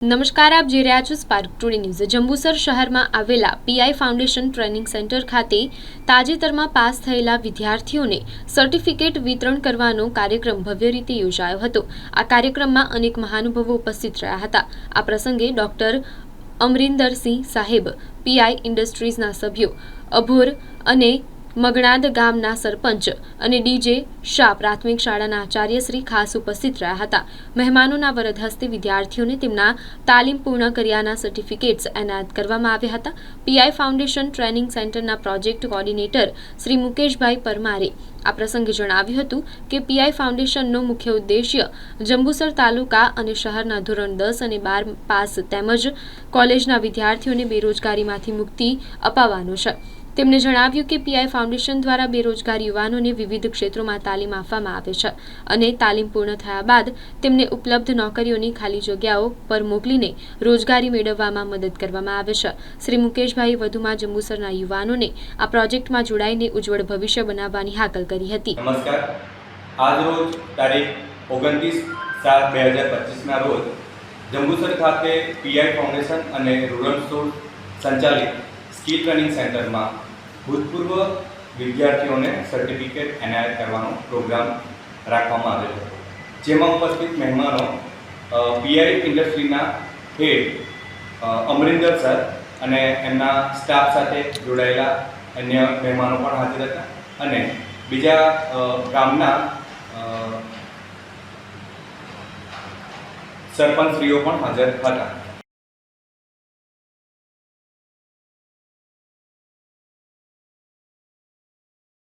નમસ્કાર, આપ જોઈ રહ્યા છો સ્પાર્ક ટુડે ન્યૂઝ જંબુસર શહેરમાં આવેલા પીઆઈ ફાઉન્ડેશન ટ્રેનિંગ સેન્ટર ખાતે તાજેતરમાં પાસ થયેલા વિદ્યાર્થીઓને સર્ટિફિકેટ વિતરણ કરવાનો કાર્યક્રમ ભવ્ય રીતે યોજાયો હતો. આ કાર્યક્રમમાં અનેક મહાનુભાવો ઉપસ્થિત રહ્યા હતા. આ પ્રસંગે ડોક્ટર અમરિંદરસિંહ સાહેબ પીઆઈ ઇન્ડસ્ટ્રીઝના સભ્યો અભોર અને મગણાદ ગામના સરપંચ અને ડીજે શાહ પ્રાથમિક શાળાના આચાર્યશ્રી ખાસ ઉપસ્થિત રહ્યા હતા. મહેમાનોના વરદ હસ્તે વિદ્યાર્થીઓને તેમના તાલીમ પૂર્ણ કર્યાના સર્ટિફિકેટ્સ એનાયત કરવામાં આવ્યા હતા. પીઆઈ ફાઉન્ડેશન ટ્રેનિંગ સેન્ટરના પ્રોજેક્ટ કોર્ડિનેટર શ્રી મુકેશભાઈ પરમારે આ પ્રસંગે જણાવ્યું હતું કે પીઆઈ ફાઉન્ડેશનનો મુખ્ય ઉદ્દેશ્ય જંબુસર તાલુકા અને શહેરના ધોરણ દસ અને બાર પાસ તેમજ કોલેજના વિદ્યાર્થીઓને બેરોજગારીમાંથી મુક્તિ અપાવવાનો છે. તેમણે જણાવ્યું કે પીઆઈ ફાઉન્ડેશન દ્વારા બેરોજગાર યુવાનોને વિવિધ ક્ષેત્રોમાં તાલીમ આપવામાં આવે છે અને તાલીમ પૂર્ણ થયા બાદ તેમને ઉપલબ્ધ નોકરીઓની ખાલી જગ્યાઓ પર મોકલીને રોજગારી મેળવવામાં મદદ કરવામાં આવે છે. શ્રી મુકેશભાઈ વધુમાં જંબુસરના યુવાનોને આ પ્રોજેક્ટમાં જોડાઈને ઉજ્જવળ ભવિષ્ય બનાવવાની હાકલ કરી હતી. જંબુસર ખાતે પીઆઈ ફાઉન્ડેશન અને રૂરલ સ્ટોર સંચાલિત સ્કિલ ટ્રેનિંગ સેન્ટરમાં ભૂતપૂર્વ વિદ્યાર્થીઓને સર્ટિફિકેટ એનાયત કરવાનો પ્રોગ્રામ રાખવામાં આવ્યો હતો. જેમાં ઉપસ્થિત મહેમાનો પીઆઈ ઇન્ડસ્ટ્રીના હેડ અમરિંદર સર અને એમના સ્ટાફ સાથે જોડાયેલા અન્ય મહેમાનો પણ હાજર હતા અને બીજા ગામના સરપંચશ્રીઓ પણ હાજર હતા.